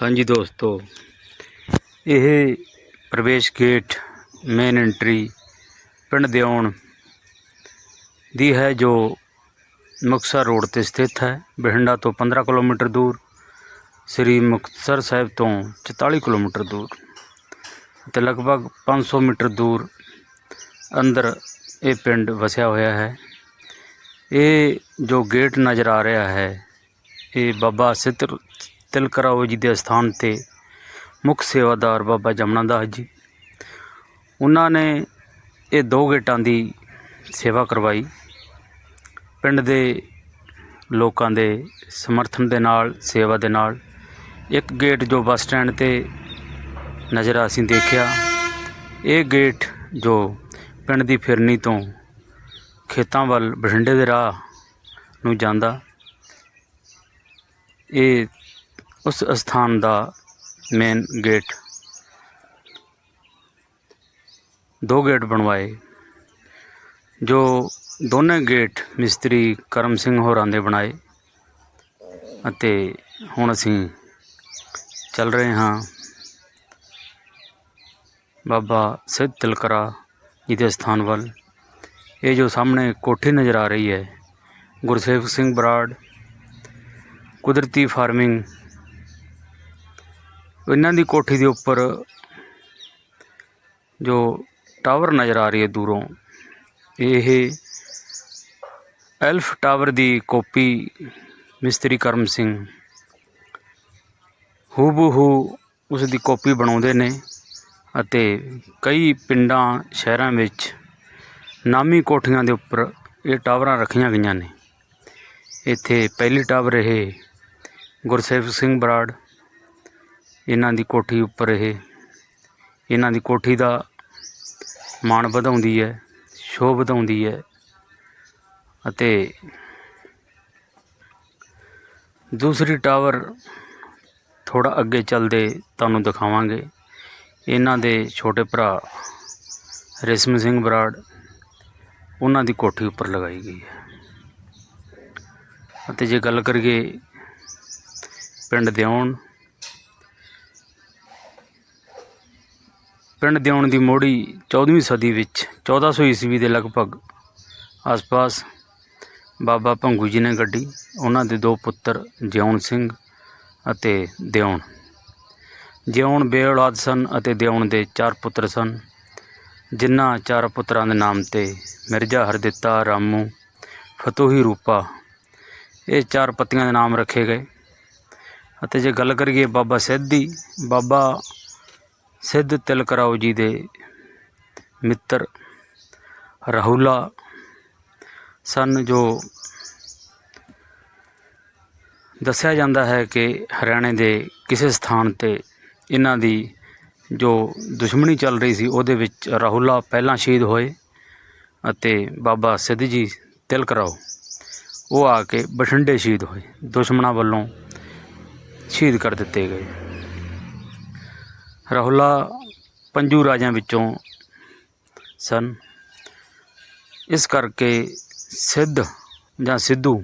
ਹਾਂਜੀ ਦੋਸਤੋ, ਇਹ ਪ੍ਰਵੇਸ਼ ਗੇਟ ਮੇਨ ਐਂਟਰੀ ਪਿੰਡ ਦਿਉਣ ਦੀ ਹੈ ਜੋ ਮੁਕਤਸਰ ਰੋਡ ਤੇ ਸਥਿਤ ਹੈ। ਬਠਿੰਡਾ ਤੋਂ 15 ਕਿਲੋਮੀਟਰ ਦੂਰ, ਸ੍ਰੀ ਮੁਕਤਸਰ ਸਾਹਿਬ ਤੋਂ 44 ਕਿਲੋਮੀਟਰ ਦੂਰ ਤੇ ਲਗਭਗ 500 ਮੀਟਰ ਦੂਰ ਅੰਦਰ ਇਹ ਪਿੰਡ ਵਸਿਆ ਹੋਇਆ ਹੈ। ਇਹ ਜੋ ਗੇਟ ਨਜ਼ਰ ਆ ਰਿਹਾ ਹੈ, ਇਹ ਬਾਬਾ ਸਿੱਧ ਤਿਲਕ ਰਾਓ ਜੀ ਦੇ ਅਸਥਾਨ ਤੇ। ਮੁੱਖ ਸੇਵਾਦਾਰ ਬਾਬਾ ਜਮਨਾ ਦਾਸ ਜੀ। ਉਹਨਾਂ ਨੇ ਇਹ ਦੋ ਗੇਟਾਂ ਦੀ ਸੇਵਾ ਕਰਵਾਈ। ਪਿੰਡ ਦੇ ਲੋਕਾਂ ਦੇ ਸਮਰਥਨ ਦੇ ਨਾਲ, ਸੇਵਾ ਦੇ ਨਾਲ। ਇੱਕ ਗੇਟ ਜੋ ਬੱਸ ਸਟੈਂਡ ਤੇ ਨਜ਼ਰ ਅਸੀਂ ਦੇਖਿਆ। ਇਹ ਗੇਟ ਜੋ ਪਿੰਡ ਦੀ ਫਿਰਨੀ ਤੋਂ ਖੇਤਾਂ ਵੱਲ ਬਠਿੰਡੇ ਦੇ ਰਾਹ ਨੂੰ ਜਾਂਦਾ। ਇਹ ਉਸ ਸਥਾਨ ਦਾ ਮੇਨ ਗੇਟ ਦੋ ਗੇਟ ਬਣਵਾਏ, ਜੋ ਦੋਨੇ ਗੇਟ ਮਿਸਤਰੀ ਕਰਮ ਸਿੰਘ ਹੋਰਾਂ ਦੇ ਬਣਾਏ ਅਤੇ ਹੁਣ ਅਸੀਂ ਚੱਲ ਰਹੇ ਹਾਂ ਬਾਬਾ ਸਿੱਧ ਤਿਲਕਰਾ ਜੀ ਦੇ ਸਥਾਨ ਵੱਲ। ਇਹ ਜੋ ਸਾਹਮਣੇ ਕੋਠੀ ਨਜ਼ਰ ਆ ਰਹੀ ਹੈ, ਗੁਰਸੇਵਕ ਸਿੰਘ ਬਰਾੜ, ਕੁਦਰਤੀ ਫਾਰਮਿੰਗ ਇਹਨਾਂ ਦੀ ਕੋਠੀ ਦੇ ਉੱਪਰ ਜੋ ਟਾਵਰ ਨਜ਼ਰ ਆ ਰਹੀ ਹੈ ਦੂਰੋਂ, ਇਹ ਐਲਫ ਟਾਵਰ ਦੀ ਕਾਪੀ ਮਿਸਤਰੀ ਕਰਮ ਸਿੰਘ ਹੂਬਹੂ ਉਸ ਦੀ ਕਾਪੀ ਬਣਾਉਂਦੇ ਨੇ ਅਤੇ ਕਈ ਪਿੰਡਾਂ, ਸ਼ਹਿਰਾਂ ਵਿੱਚ ਨਾਮੀ ਕੋਠੀਆਂ ਦੇ ਉੱਪਰ ਇਹ ਟਾਵਰਾਂ ਰੱਖੀਆਂ ਗਈਆਂ ਨੇ। ਇੱਥੇ ਪਹਿਲੀ ਟਾਵਰ ਇਹ ਗੁਰਸੇਵ ਸਿੰਘ ਬਰਾੜ ਇਹਨਾਂ ਦੀ ਕੋਠੀ ਉੱਪਰ ਇਹ, ਇਹਨਾਂ ਦੀ ਕੋਠੀ ਦਾ ਮਾਣ ਵਧਾਉਂਦੀ ਹੈ, ਸ਼ੋਭ ਵਧਾਉਂਦੀ ਹੈ ਅਤੇ ਦੂਸਰੀ ਟਾਵਰ ਥੋੜਾ ਅੱਗੇ ਚੱਲਦੇ ਤੁਹਾਨੂੰ ਦਿਖਾਵਾਂਗੇ। ਇਹਨਾਂ ਦੇ ਛੋਟੇ ਭਰਾ ਰੇਸ਼ਮ ਸਿੰਘ ਬਰਾੜ ਉਹਨਾਂ ਦੀ ਕੋਠੀ ਉੱਪਰ ਲਗਾਈ ਗਈ ਹੈ। ਅਤੇ ਜੇ ਗੱਲ ਕਰੀਏ ਪਿੰਡ ਦਿਉਣ ਪਿੰਡ ਦਿਉਣ ਦੀ ਮੋੜੀ 14ਵੀਂ ਸਦੀ ਵਿੱਚ 1400 ਈਸਵੀ ਦੇ ਲਗਭਗ ਆਸ-ਪਾਸ ਬਾਬਾ ਭੰਗੂ ਜੀ ਨੇ ਗੱਡੀ, ਉਹਨਾਂ ਦੇ ਦੋ ਪੁੱਤਰ ਜਿਉਣ ਸਿੰਘ ਅਤੇ ਦਿਉਣ। ਜਿਉਣ ਬੇਔਲਾਦ ਸਨ ਅਤੇ ਦਿਉਣ ਦੇ ਚਾਰ ਪੁੱਤਰ ਸਨ, ਜਿਨ੍ਹਾਂ ਚਾਰ ਪੁੱਤਰਾਂ ਦੇ ਨਾਮ ਤੇ ਮਿਰਜ਼ਾ ਹਰਦਿੱਤਾ, ਰਾਮੂ, ਫਤੋਹੀ ਰੂਪਾ, ਇਹ ਚਾਰ ਪੱਤੀਆਂ ਦੇ ਨਾਮ ਰੱਖੇ ਗਏ। ਅਤੇ ਜੇ ਗੱਲ ਕਰੀਏ ਬਾਬਾ ਸਿੱਧ ਦੀ, ਬਾਬਾ ਸਿੱਧ ਤਿਲਕਰਾਓ ਜੀ ਦੇ ਮਿੱਤਰ ਰਾਹੁਲਾ, ਸਨ ਜੋ ਦੱਸਿਆ ਜਾਂਦਾ ਹੈ ਕਿ ਹਰਿਆਣੇ ਦੇ ਕਿਸੇ ਸਥਾਨ ਤੇ ਇਹਨਾਂ ਦੀ ਜੋ ਦੁਸ਼ਮਣੀ ਚੱਲ ਰਹੀ ਸੀ, ਉਹਦੇ ਵਿੱਚ ਰਾਹੁਲਾ ਪਹਿਲਾਂ ਸ਼ਹੀਦ ਹੋਏ ਅਤੇ ਬਾਬਾ ਸਿੱਧ ਜੀ ਤਿਲਕ ਰਾਓ ਉਹ ਆ ਕੇ ਬਠਿੰਡੇ ਸ਼ਹੀਦ ਹੋਏ। ਦੁਸ਼ਮਣਾਂ ਵੱਲੋਂ ਸ਼ਹੀਦ ਕਰ ਦਿੱਤੇ ਗਏ। ਰਾਹੁਲਾ ਪੰਜੂ ਰਾਜਿਆਂ ਵਿੱਚੋਂ ਸਨ। ਇਸ ਕਰਕੇ ਸਿੱਧ ਜਾਂ ਸਿੱਧੂ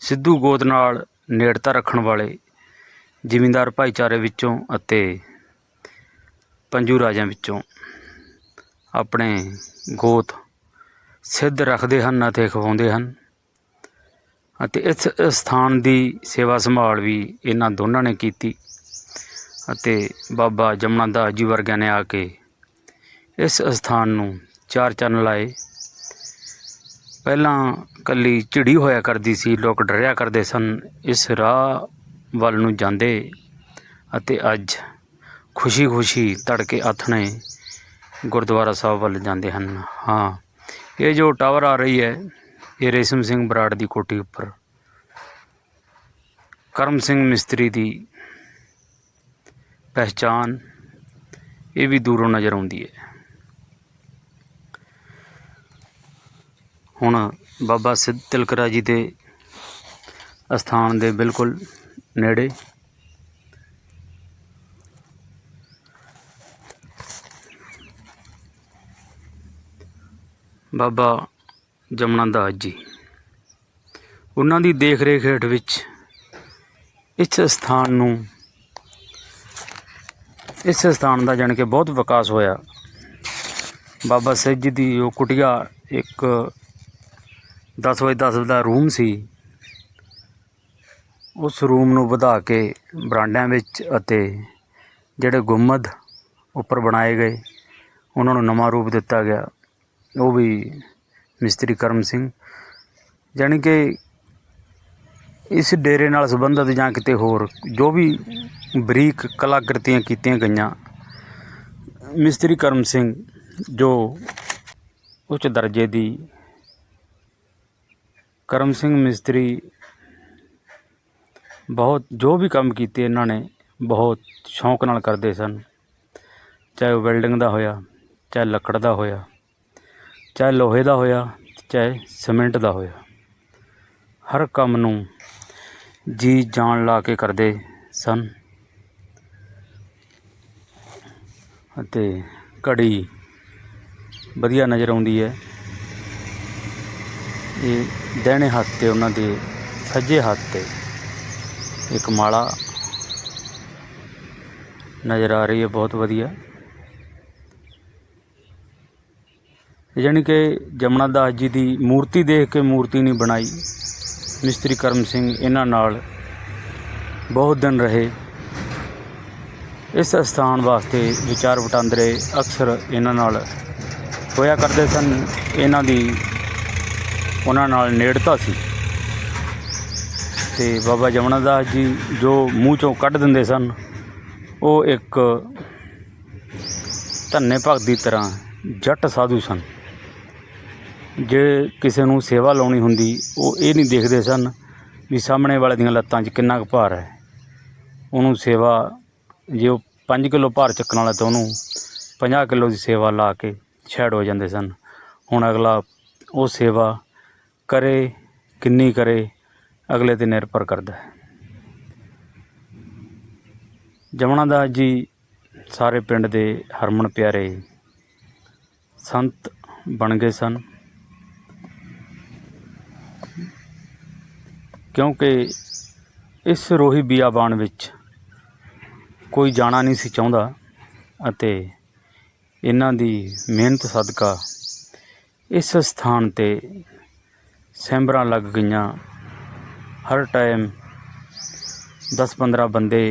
ਸਿੱਧੂ ਗੋਤ ਨਾਲ ਨੇੜਤਾ ਰੱਖਣ ਵਾਲੇ ਜ਼ਿਮੀਂਦਾਰ ਭਾਈਚਾਰੇ ਵਿੱਚੋਂ ਅਤੇ ਪੰਜੂ ਰਾਜਿਆਂ ਵਿੱਚੋਂ ਆਪਣੇ ਗੋਤ ਸਿੱਧ ਰੱਖਦੇ ਹਨ ਅਤੇ ਖਵਾਉਂਦੇ ਹਨ ਅਤੇ ਇਸ ਸਥਾਨ ਦੀ ਸੇਵਾ ਸੰਭਾਲ ਵੀ ਇਹਨਾਂ ਦੋਨਾਂ ਨੇ ਕੀਤੀ। ਅਤੇ ਬਾਬਾ ਜਮਨਾ ਦਾਸ ਜੀ ਵਰਗਿਆਂ ਨੇ ਆ ਕੇ ਇਸ ਸਥਾਨ ਨੂੰ ਚਾਰ ਚੰਨ ਲਾਏ। ਪਹਿਲਾਂ ਕੱਲੀ ਝਿੜੀ ਹੋਇਆ ਕਰਦੀ ਸੀ, ਲੋਕ ਡਰਿਆ ਕਰਦੇ ਸਨ। ਇਸ ਰਾਹ ਵੱਲ ਨੂੰ ਜਾਂਦੇ ਅਤੇ ਅੱਜ ਖੁਸ਼ੀ-ਖੁਸ਼ੀ ਤੜਕੇ ਆਥਣੇ ਗੁਰਦੁਆਰਾ ਸਾਹਿਬ ਵੱਲ ਜਾਂਦੇ ਹਨ। ਹਾਂ, ਇਹ ਜੋ ਟਾਵਰ ਆ ਰਹੀ ਹੈ, ਇਹ ਰੇਸ਼ਮ ਸਿੰਘ ਬਰਾੜ ਦੀ ਕੋਠੀ ਉੱਪਰ। ਕਰਮ ਸਿੰਘ ਮਿਸਤਰੀ ਦੀ ਪਹਿਚਾਨ ਇਹ ਵੀ ਦੂਰੋਂ ਨਜ਼ਰ ਆਉਂਦੀ ਹੈ ਹੁਣ ਬਾਬਾ ਸਿੱਧ ਤਿਲਕਰਾ ਜੀ ਦੇ ਅਸਥਾਨ ਦੇ ਬਿਲਕੁਲ ਨੇੜੇ ਬਾਬਾ ਜਮਨਾ ਦਾਸ ਜੀ ਉਹਨਾਂ ਦੀ ਦੇਖ ਰੇਖ ਹੇਠ ਵਿੱਚ ਇਸ ਸਥਾਨ ਨੂੰ ਇਸ ਸਥਾਨ ਦਾ ਜਾਣੀ ਕਿ ਬਹੁਤ ਵਿਕਾਸ ਹੋਇਆ। ਬਾਬਾ ਸਹਿਜ ਜੀ ਦੀ ਉਹ ਕੁਟੀਆ ਇੱਕ 10 ਬਾਏ 10 ਦਾ ਰੂਮ ਸੀ। ਉਸ ਰੂਮ ਨੂੰ ਵਧਾ ਕੇ ਬਰਾਂਡਿਆਂ ਵਿੱਚ ਅਤੇ ਜਿਹੜੇ ਗੁੰਮਦ ਉੱਪਰ ਬਣਾਏ ਗਏ, ਉਹਨਾਂ ਨੂੰ ਨਵਾਂ ਰੂਪ ਦਿੱਤਾ ਗਿਆ। ਉਹ ਵੀ ਮਿਸਤਰੀ ਕਰਮ ਸਿੰਘ। ਜਾਣੀ ਕਿ ਇਸ ਡੇਰੇ ਨਾਲ ਸੰਬੰਧਿਤ ਜਾਂ ਕਿਤੇ ਹੋਰ ਜੋ ਵੀ ਬਰੀਕ ਕਲਾਕ੍ਰਿਤੀਆਂ ਕੀਤੀਆਂ ਗਈਆਂ, ਮਿਸਤਰੀ ਕਰਮ ਸਿੰਘ ਜੋ ਉੱਚ ਦਰਜੇ ਦੀ ਕਰਮ ਸਿੰਘ ਮਿਸਤਰੀ ਬਹੁਤ ਜੋ ਵੀ ਕੰਮ ਕੀਤੇ ਇਹਨਾਂ ਨੇ ਬਹੁਤ ਸ਼ੌਂਕ ਨਾਲ ਕਰਦੇ ਸਨ। ਚਾਹੇ ਉਹ ਵੈਲਡਿੰਗ ਦਾ ਹੋਇਆ, ਚਾਹੇ ਲੱਕੜ ਦਾ ਹੋਇਆ, ਚਾਹੇ ਲੋਹੇ ਦਾ ਹੋਇਆ, ਚਾਹੇ ਸੀਮੈਂਟ ਦਾ ਹੋਇਆ। ਹਰ ਕੰਮ ਨੂੰ ਜੀ ਜਾਨ ਲਾ ਕੇ ਕਰਦੇ ਸਨ। ਅਤੇ ਘੜੀ ਵਧੀਆ ਨਜ਼ਰ ਆਉਂਦੀ ਹੈ। ਇਹ ਦਹਿਣੇ ਹੱਥ ਤੇ, ਉਹਨਾਂ ਦੇ ਸੱਜੇ ਹੱਥ ਤੇ ਇੱਕ ਮਾਲਾ ਨਜ਼ਰ ਆ ਰਹੀ ਹੈ, ਬਹੁਤ ਵਧੀਆ। ਯਾਨੀ ਕਿ ਜਮਨਾ ਦਾਸ ਜੀ ਦੀ ਮੂਰਤੀ ਦੇਖ ਕੇ ਮੂਰਤੀ ਨਹੀਂ ਬਣਾਈ। ਮਿਸਤਰੀ ਕਰਮ ਸਿੰਘ ਇਹਨਾਂ ਨਾਲ ਬਹੁਤ ਦਿਨ ਰਹੇ। ਇਸ ਸਥਾਨ ਵਾਸਤੇ ਵਿਚਾਰ ਵਟਾਂਦਰੇ ਅਕਸਰ ਇਹਨਾਂ ਨਾਲ ਹੋਇਆ ਕਰਦੇ ਸਨ। ਇਹਨਾਂ ਦੀ ਉਹਨਾਂ ਨਾਲ ਨੇੜਤਾ ਸੀ। ਤੇ ਬਾਬਾ ਜਮਨਾ ਦਾਸ ਜੀ ਜੋ ਮੂੰਹ ਚੋਂ ਕੱਢ ਦਿੰਦੇ ਸਨ, ਉਹ ਇੱਕ ਧੰਨੇ ਭਗਤ ਦੀ ਤਰ੍ਹਾਂ ਜੱਟ ਸਾਧੂ ਸਨ। ਜੇ ਕਿਸੇ ਨੂੰ ਸੇਵਾ ਲਾਉਣੀ ਹੁੰਦੀ, ਉਹ ਇਹ ਨਹੀਂ ਦੇਖਦੇ ਸਨ ਵੀ ਸਾਹਮਣੇ ਵਾਲੇ ਦੀਆਂ ਲੱਤਾਂ 'ਚ ਕਿੰਨਾ ਕੁ ਭਾਰ ਹੈ। ਉਹਨੂੰ ਸੇਵਾ, ਜੇ ਉਹ 5 ਕਿਲੋ ਭਾਰ ਚੱਕਣ ਵਾਲਾ ਤਾਂ ਉਹਨੂੰ 50 ਕਿਲੋ ਦੀ ਸੇਵਾ ਲਾ ਕੇ ਛੇੜ ਹੋ ਜਾਂਦੇ ਸਨ। ਹੁਣ ਅਗਲਾ ਉਹ ਸੇਵਾ ਕਰੇ, ਕਿੰਨੀ ਕਰੇ, ਅਗਲੇ ਤੇ ਨਿਰਭਰ ਕਰਦਾ ਹੈ। ਜਮਨਾ ਦਾਸ ਜੀ ਸਾਰੇ ਪਿੰਡ ਦੇ ਹਰਮਨ ਪਿਆਰੇ ਸੰਤ ਬਣ ਗਏ ਸਨ। ਕਿਉਂਕਿ ਇਸ ਰੋਹੀ ਬੀਆਬਾਨ ਵਿੱਚ ਕੋਈ ਜਾਣਾ ਨਹੀਂ ਸੀ ਚਾਹੁੰਦਾ ਅਤੇ ਇਹਨਾਂ ਦੀ ਮਿਹਨਤ ਸਦਕਾ ਇਸ ਸਥਾਨ ਤੇ ਸੈਂਬਰਾਂ ਲੱਗ ਗਈਆਂ। ਹਰ ਟਾਈਮ 10-15 ਬੰਦੇ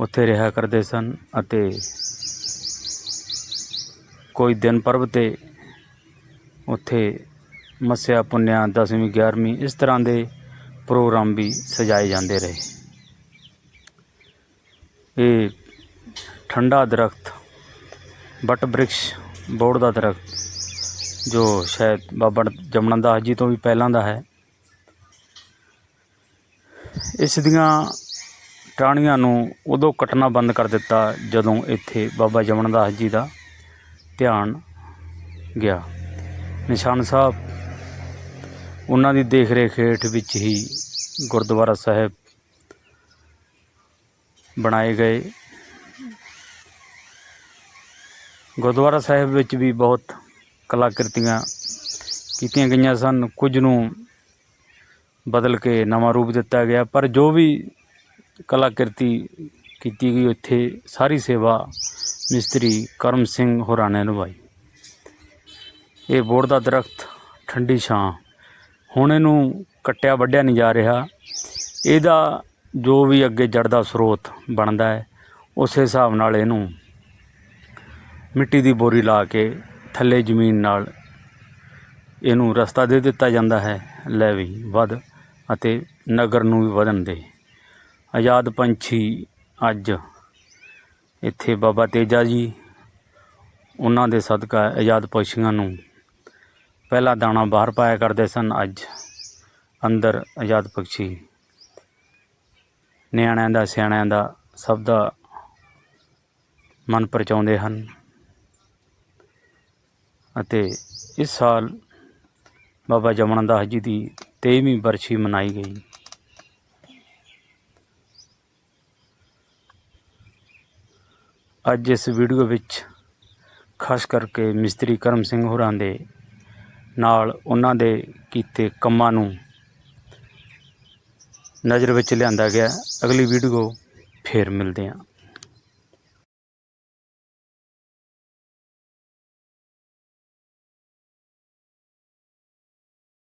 ਉੱਥੇ ਰਿਹਾ ਕਰਦੇ ਸਨ ਅਤੇ ਕੋਈ ਦਿਨ ਪਰਬ ਤੇ ਉੱਥੇ ਮੱਸਿਆ ਪੁੰਨਿਆ ਦਸਵੀਂ 11ਵੀਂ ਇਸ ਤਰ੍ਹਾਂ ਦੇ ਪ੍ਰੋਗਰਾਮ ਵੀ ਸਜਾਏ ਜਾਂਦੇ ਰਹੇ। ਇਹ ਠੰਡਾ ਦਰਖਤ ਬਟ ਬ੍ਰਿਕਸ਼, ਬੋੜ ਦਾ ਦਰਖਤ, ਜੋ ਸ਼ਾਇਦ ਬਾਬਾ ਜਮਨਾ ਦਾਸ ਜੀ ਤੋਂ ਵੀ ਪਹਿਲਾਂ ਦਾ ਹੈ। ਇਸ ਦੀਆਂ ਟਾਹਣੀਆਂ ਨੂੰ ਉਦੋਂ ਕੱਟਣਾ ਬੰਦ ਕਰ ਦਿੱਤਾ ਜਦੋਂ ਇੱਥੇ ਬਾਬਾ ਜਮਨਾ ਦਾਸ ਜੀ ਦਾ ਧਿਆਨ ਗਿਆ। ਨਿਸ਼ਾਨ ਸਾਹਿਬ ਉਹਨਾਂ ਦੀ ਦੇਖ ਰੇਖ ਹੇਠ ਵਿੱਚ ਹੀ ਗੁਰਦੁਆਰਾ ਸਾਹਿਬ ਬਣਾਏ ਗਏ। ਗੁਰਦੁਆਰਾ ਸਾਹਿਬ ਵਿੱਚ ਵੀ ਬਹੁਤ ਕਲਾਕ੍ਰਿਤੀਆਂ ਕੀਤੀਆਂ ਗਈਆਂ ਸਨ। ਕੁਝ ਨੂੰ ਬਦਲ ਕੇ ਨਵਾਂ ਰੂਪ ਦਿੱਤਾ ਗਿਆ, ਪਰ ਜੋ ਵੀ ਕਲਾਕ੍ਰਿਤੀ ਕੀਤੀ ਗਈ, ਉੱਥੇ ਸਾਰੀ ਸੇਵਾ ਮਿਸਤਰੀ ਕਰਮ ਸਿੰਘ ਹੋਰਾਂ ਨੇ ਨਿਭਾਈ। ਇਹ ਬੋੜ ਦਾ ਦਰਖਤ ਠੰਡੀ ਛਾਂ ਹੁਣ ਇਹਨੂੰ ਕੱਟਿਆ, ਵੱਢਿਆ ਨਹੀਂ ਜਾ ਰਿਹਾ। ਇਹਦਾ ਜੋ ਵੀ ਅੱਗੇ ਜੜ ਦਾ ਸਰੋਤ ਬਣਦਾ ਹੈ, ਉਸੇ ਹਿਸਾਬ ਨਾਲ ਇਹਨੂੰ ਮਿੱਟੀ ਦੀ ਬੋਰੀ ਲਾ ਕੇ ਥੱਲੇ ਜ਼ਮੀਨ ਨਾਲ ਇਹਨੂੰ ਰਸਤਾ ਦੇ ਦਿੱਤਾ ਜਾਂਦਾ ਹੈ, ਲੈ ਵੀ ਵੱਧ ਅਤੇ ਨਗਰ ਨੂੰ ਵੀ ਵਧਣ ਦੇ। ਆਜ਼ਾਦ ਪੰਛੀ ਅੱਜ ਇੱਥੇ ਬਾਬਾ ਤੇਜਾ ਜੀ, ਉਹਨਾਂ ਦੇ ਸਦਕਾ ਆਜ਼ਾਦ ਪੰਛੀਆਂ ਨੂੰ ਪਹਿਲਾ ਦਾਣਾ ਬਾਹਰ ਪਾਇਆ ਕਰਦੇ ਸਨ, ਅੱਜ ਅੰਦਰ ਆਜ਼ਾਦ ਪੰਛੀ ਨਿਆਣਿਆਂ ਦਾ, ਸਿਆਣਿਆਂ ਦਾ ਸਭ ਦਾ ਮਨ ਪਰਚਾਉਂਦੇ ਹਨ। ਅਤੇ ਇਸ ਸਾਲ ਬਾਬਾ ਜਮਨਾ ਦਾਸ ਜੀ ਦੀ 23ਵੀਂ ਬਰਸੀ ਮਨਾਈ ਗਈ। ਅੱਜ ਇਸ ਵੀਡੀਓ ਵਿੱਚ ਖਾਸ ਕਰਕੇ ਮਿਸਤਰੀ ਕਰਮ ਸਿੰਘ ਹੋਰਾਂ ਦੇ ਨਾਲ ਉਹਨਾਂ ਦੇ ਕੀਤੇ ਕੰਮਾਂ ਨੂੰ ਨਜ਼ਰ ਵਿੱਚ ਲਿਆਂਦਾ ਗਿਆ। ਅਗਲੀ ਵੀਡੀਓ ਫੇਰ ਮਿਲਦੇ ਹਾਂ।